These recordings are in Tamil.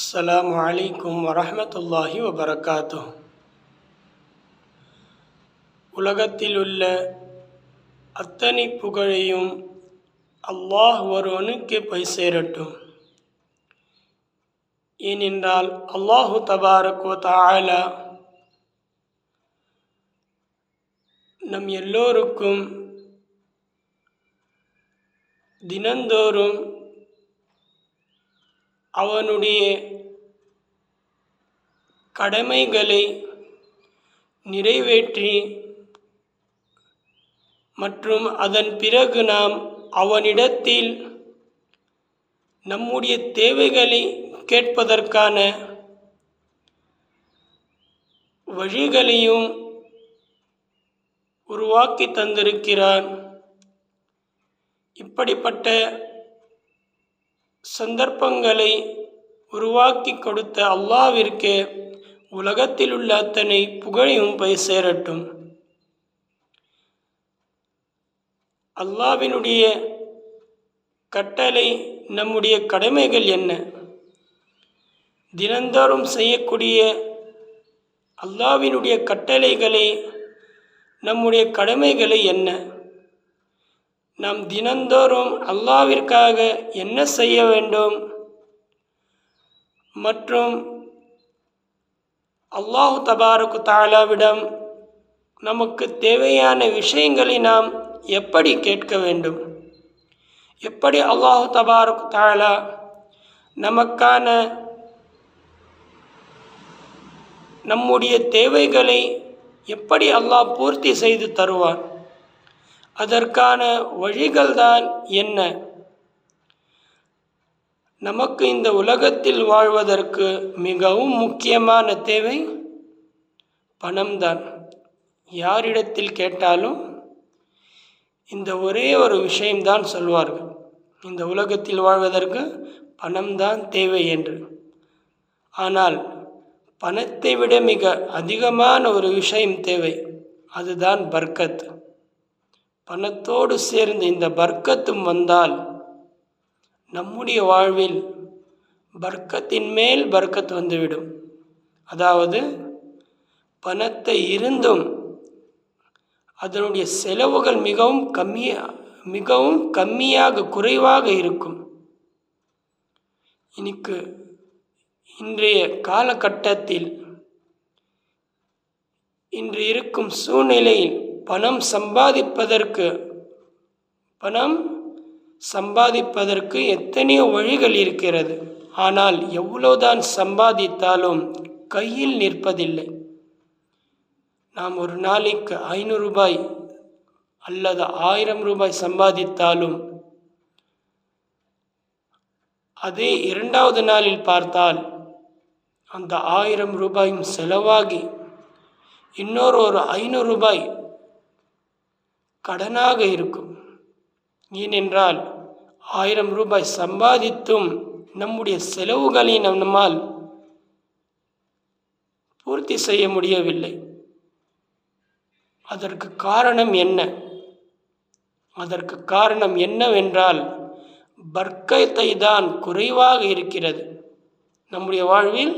அஸ்லாம் வலைக்கும் வரமத்துல்லாஹி வபரகாத்து உலகத்தில் உள்ள அத்தனை புகழையும் அல்லாஹ் ஒருவனுக்கு போய் சேரட்டும். ஏனென்றால் அல்லாஹு தபாரக்கோ தாலா நம் எல்லோருக்கும் தினந்தோறும் அவனுடைய கடமைகளை நிறைவேற்றி மற்றும் அதன் பிறகு நாம் அவனிடத்தில் நம்முடைய தேவைகளை கேட்பதற்கான வழிகளையும் உருவாக்கி தந்திருக்கிறான் இப்படிப்பட்ட சந்தர்ப்பங்களை உருவாக்கி கொடுத்த அல்லாவிற்கு உலகத்தில் உள்ள அத்தனை புகழையும் போய் சேரட்டும். அல்லாவினுடைய கட்டளை நம்முடைய கடமைகள் என்ன? தினந்தோறும் செய்யக்கூடிய அல்லாவினுடைய கட்டளைகளை நம்முடைய கடமைகளை என்ன? நாம் தினந்தோறும் அல்லாவிற்காக என்ன செய்ய வேண்டும்? மற்றும் அல்லாஹு தபாருக்கு தாலாவிடம் நமக்கு தேவையான விஷயங்களை நாம் எப்படி கேட்க வேண்டும்? எப்படி அல்லாஹு தபாருக்கு தாலா நமக்கான நம்முடைய தேவைகளை எப்படி அல்லாஹ் பூர்த்தி செய்து தருவான்? அதற்கான வழிகள்தான் என்ன? நமக்கு இந்த உலகத்தில் வாழ்வதற்கு மிகவும் முக்கியமான தேவை பணம்தான். யாரிடத்தில் கேட்டாலும் இந்த ஒரே ஒரு விஷயம்தான் சொல்வார்கள். இந்த உலகத்தில் வாழ்வதற்கு பணம்தான் தேவை என்று. ஆனால் பணத்தை விட மிக அதிகமான ஒரு விஷயம் தேவை. அதுதான் பர்க்கத். பணத்தோடு சேர்ந்து இந்த பர்க்கத்தும் வந்தால் நம்முடைய வாழ்வில் பர்க்கத்தின் மேல் பர்க்கத் வந்துவிடும். அதாவது பணத்தை இருந்தும் அதனுடைய செலவுகள் மிகவும் கம்மியாக மிகவும் கம்மியாக குறைவாக இருக்கும். இன்னைக்கு இன்றைய காலகட்டத்தில் இன்று இருக்கும் சூழ்நிலையில் பணம் சம்பாதிப்பதற்கு பணம் சம்பாதிப்பதற்கு எத்தனையோ வழிகள் இருக்கிறது. ஆனால் எவ்வளோதான் சம்பாதித்தாலும் கையில் நிற்பதில்லை. நாம் ஒரு நாளைக்கு ஐநூறு ரூபாய் அல்லது ஆயிரம் ரூபாய் சம்பாதித்தாலும் அதே இரண்டாவது நாளில் பார்த்தால் அந்த ஆயிரம் ரூபாயும் செலவாகி இன்னொரு ஒரு ஐநூறு ரூபாய் கடனாக இருக்கும். ஏனென்றால் ஆயிரம் ரூபாய் சம்பாதித்தும் நம்முடைய செலவுகளை நம்மால் பூர்த்தி செய்ய முடியவில்லை. அதற்கு காரணம் என்ன? அதற்கு காரணம் என்னவென்றால் பர்க்கத்தை தான் குறைவாக இருக்கிறது. நம்முடைய வாழ்வில்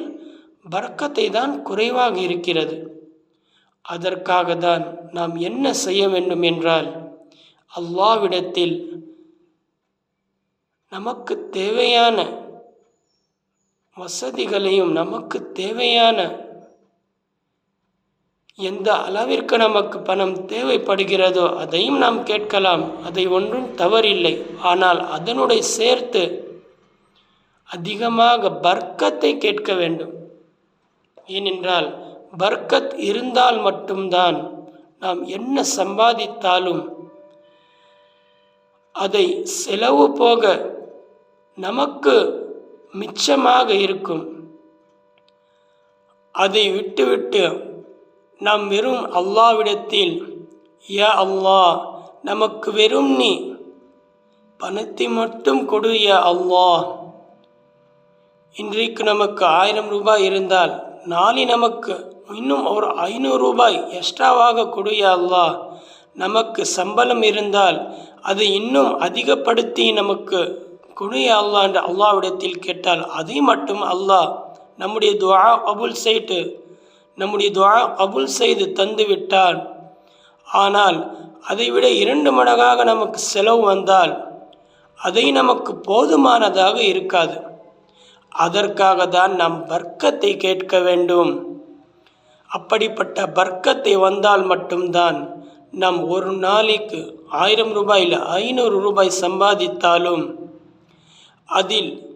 பர்க்கத்தை தான் குறைவாக இருக்கிறது. அதற்காக தான் நாம் என்ன செய்ய வேண்டும் என்றால் அல்லாவிடத்தில் நமக்கு தேவையான வசதிகளையும் நமக்கு தேவையான எந்த அளவிற்கு நமக்கு பணம் தேவைப்படுகிறதோ அதையும் நாம் கேட்கலாம். அதை ஒன்றும் தவறில்லை. ஆனால் அதனுடைய சேர்த்து அதிகமாக பர்க்கத்தை கேட்க வேண்டும். ஏனென்றால் பர்க்கத் இருந்தால் மட்டும்தான் நாம் என்ன சம்பாதித்தாலும் அதை செலவு போக நமக்கு மிச்சமாக இருக்கும். அதை விட்டுவிட்டு நாம் வெறும் அல்லாவிடத்தில் யா அல்லாஹ் நமக்கு வெறும் நீ பணத்தை மட்டும் கொடு யா அல்லா இன்றைக்கு நமக்கு ஆயிரம் ரூபாய் இருந்தால் நாளை நமக்கு இன்னும் ஒரு ஐநூறு ரூபாய் எக்ஸ்ட்ராவாக கொடு யா அல்லாஹ். நமக்கு சம்பளம் இருந்தால் அதை இன்னும் அதிகப்படுத்தி நமக்கு குனிய அல்லாஹ் என்று அல்லாவிடத்தில் கேட்டால் அதை மட்டும் அல்லாஹ் நம்முடைய துவா கபுல் செய்து நம்முடைய துவா கபுல் செய்து தந்து விட்டால் ஆனால் அதைவிட இரண்டு மடங்காக நமக்கு செலவு வந்தால் அதை நமக்கு போதுமானதாக இருக்காது. அதற்காக தான் நாம் பர்க்கத்தை கேட்க வேண்டும். அப்படிப்பட்ட பர்க்கத்தை வந்தால் மட்டும்தான் நாம் ஒரு நாளைக்கு ஆயிரம் ரூபாயில் ஐநூறு ரூபாய் சம்பாதித்தாலும் அதில்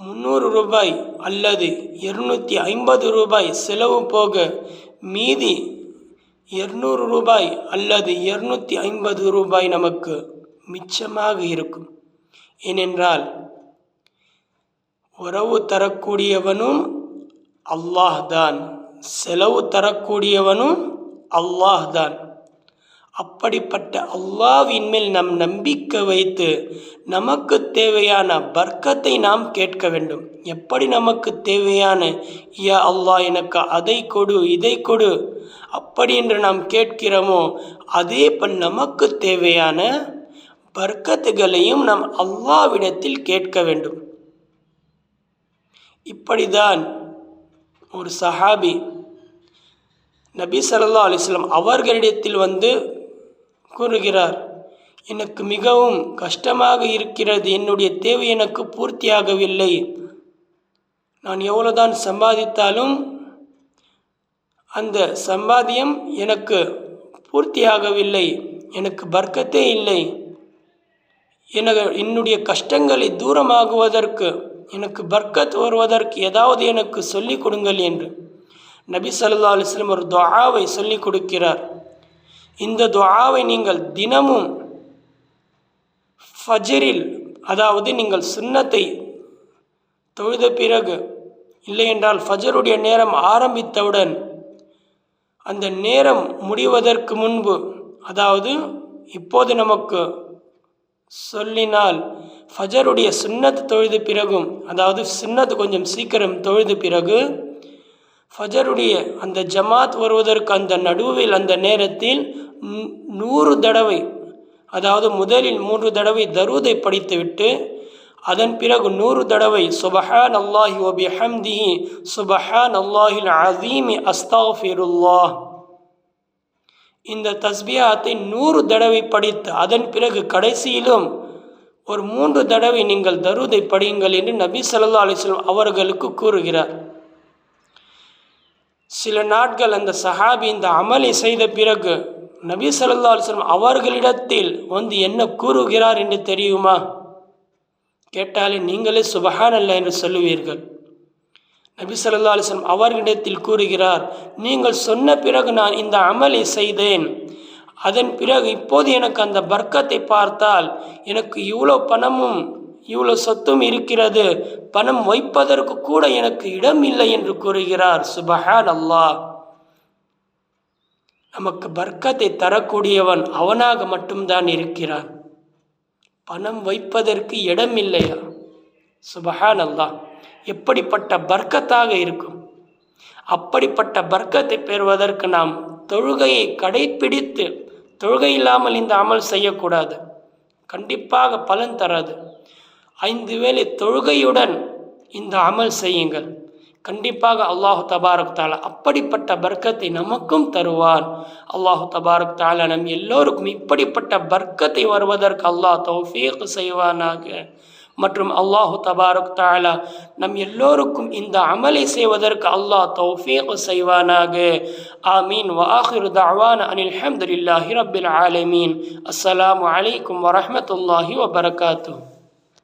முந்நூறு ரூபாய் அல்லது இருநூற்றி ஐம்பது ரூபாய் செலவு போக மீதி இருநூறு ரூபாய் அல்லது இருநூற்றி ஐம்பது ரூபாய் நமக்கு மிச்சமாக இருக்கும். ஏனென்றால் உறவு தரக்கூடியவனும் அல்லாஹ் தான் செலவு தரக்கூடியவனும் அல்லாஹ் தான் அப்படிப்பட்ட அல்லாவின் மேல் நம் நம்பிக்கை வைத்து நமக்கு தேவையான பர்க்கத்தை நாம் கேட்க வேண்டும். எப்படி நமக்கு தேவையான யா அல்லாஹ் எனக்கு அதை கொடு இதை கொடு அப்படி என்று நாம் கேட்கிறோமோ அதே பண் நமக்கு தேவையான பர்க்கத்துகளையும் நாம் அல்லாவிடத்தில் கேட்க வேண்டும். இப்படிதான் ஒரு சஹாபி நபி சல்லா அலிஸ்லாம் அவர்களிடத்தில் வந்து கூறுகிறார். எனக்கு மிகவும் கஷ்டமாக இருக்கிறது. என்னுடைய தேவை எனக்கு பூர்த்தியாகவில்லை. நான் எவ்வளோதான் சம்பாதித்தாலும் அந்த சம்பாதியம் எனக்கு பூர்த்தியாகவில்லை. எனக்கு வர்க்கத்தே இல்லை. எனக்கு என்னுடைய கஷ்டங்களை தூரமாகுவதற்கு எனக்கு பர்க்கத் வருவதற்கு ஏதாவது எனக்கு சொல்லிக் கொடுங்கள் என்று. நபி சல்லா அலைஹி ஒரு துவாவை சொல்லிக் கொடுக்கிறார். இந்த துவாவை நீங்கள் தினமும் ஃபஜரில் அதாவது நீங்கள் சுண்ணத்தை தொழுத பிறகு இல்லை என்றால் ஃபஜருடைய நேரம் ஆரம்பித்தவுடன் அந்த நேரம் முடிவதற்கு முன்பு அதாவது இப்போது நமக்கு சொல்லினால் ஃபஜருடைய சுண்ணத்து தொழுது பிறகும் அதாவது சுண்ணத்து கொஞ்சம் சீக்கிரம் தொழுது பிறகு ஃபஜருடைய அந்த ஜமாத் வருவதற்கு அந்த நடுவில் அந்த நேரத்தில் நூறு தடவை அதாவது முதலில் மூன்று தடவை தருவதை படித்துவிட்டு அதன் பிறகு நூறு தடவை சுபஹான் அல்லாஹி வபிஹம்திஹி சுபஹான் அல்லாஹில் அசீமி அஸ்தாஃபிருல்லாஹ். இந்த தஸ்பியாத்தை நூறு தடவை படித்து அதன் பிறகு கடைசியிலும் ஒரு மூன்று தடவை நீங்கள் தருதை படியுங்கள் என்று நபி சல்லா அலிஸ்லாம் அவர்களுக்கு கூறுகிறார். சில நாட்கள் அந்த சஹாபி இந்த அமலை செய்த பிறகு நபி சல்லா அலுவலம் அவர்களிடத்தில் வந்து என்ன கூறுகிறார் என்று தெரியுமா? கேட்டாலே நீங்களே சுபஹான் அல்ல என்று சொல்லுவீர்கள். நபி சல்லா அலுவலம் அவர்களிடத்தில் கூறுகிறார் நீங்கள் சொன்ன பிறகு நான் இந்த அமலை செய்தேன். அதன் பிறகு இப்போது எனக்கு அந்த பர்க்கத்தை பார்த்தால் எனக்கு இவ்வளோ பணமும் இவ்வளோ சொத்தும் இருக்கிறது. பணம் வைப்பதற்கு கூட எனக்கு இடம் இல்லை என்று கூறுகிறார். சுபஹான் அல்லாஹ் நமக்கு பர்க்கத்தை தரக்கூடியவன் அவனாக மட்டும்தான் இருக்கிறான். பணம் வைப்பதற்கு இடம் இல்லையா? சுபஹான் அல்லாஹ் எப்படிப்பட்ட பர்க்கத்தாக இருக்கும்? அப்படிப்பட்ட பர்க்கத்தை பெறுவதற்கு நாம் தொழுகையை கடைப்பிடித்து தொழுகை இல்லாமல் இந்த அமல் செய்யக்கூடாது. கண்டிப்பாக பலன் தராது. ஐந்து வேலை தொழுகையுடன் இந்த அமல் செய்யுங்கள். கண்டிப்பாக அல்லாஹு தபாரக் தாலா அப்படிப்பட்ட பர்க்கத்தை நமக்கும் தருவான். அல்லாஹு தபாரக் தாலா நம் எல்லோருக்கும் இப்படிப்பட்ட பர்க்கத்தை வருவதற்கு அல்லாஹ் தௌஃபீக் செய்வானாக. மற்றும் அல்லாஹு தபாரக் தாலா நம் எல்லோருக்கும் இந்த அமலை செய்வதற்கு அல்லாஹ் தௌஃபீக் செய்வானாக. ஆமீன். வாஹிர் தஅவானா அனில் ஹம்துல்லாஹி ரபில் ஆலமீன். அஸ்ஸலாமு அலைக்கும் வரமத்துல்லாஹி வபரகாத்தூ